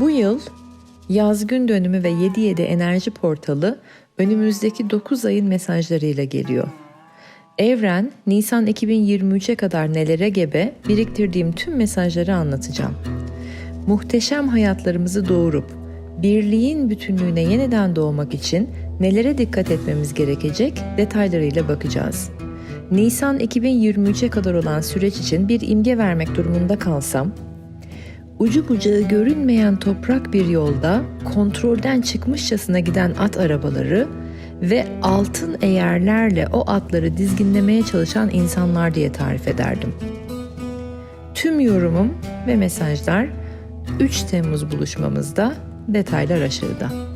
Bu yıl yaz gün dönümü ve 7-7 enerji portalı önümüzdeki 9 ayın mesajlarıyla geliyor. Evren, Nisan 2023'e kadar nelere gebe biriktirdiğim tüm mesajları anlatacağım. Muhteşem hayatlarımızı doğurup birliğin bütünlüğüne yeniden doğmak için nelere dikkat etmemiz gerekecek detaylarıyla bakacağız. Nisan 2023'e kadar olan süreç için bir imge vermek durumunda kalsam, ucu bucağı görünmeyen toprak bir yolda kontrolden çıkmışçasına giden at arabaları ve altın eğerlerle o atları dizginlemeye çalışan insanlar diye tarif ederdim. Tüm yorumum ve mesajlar 3 Temmuz buluşmamızda detaylar aşağıda.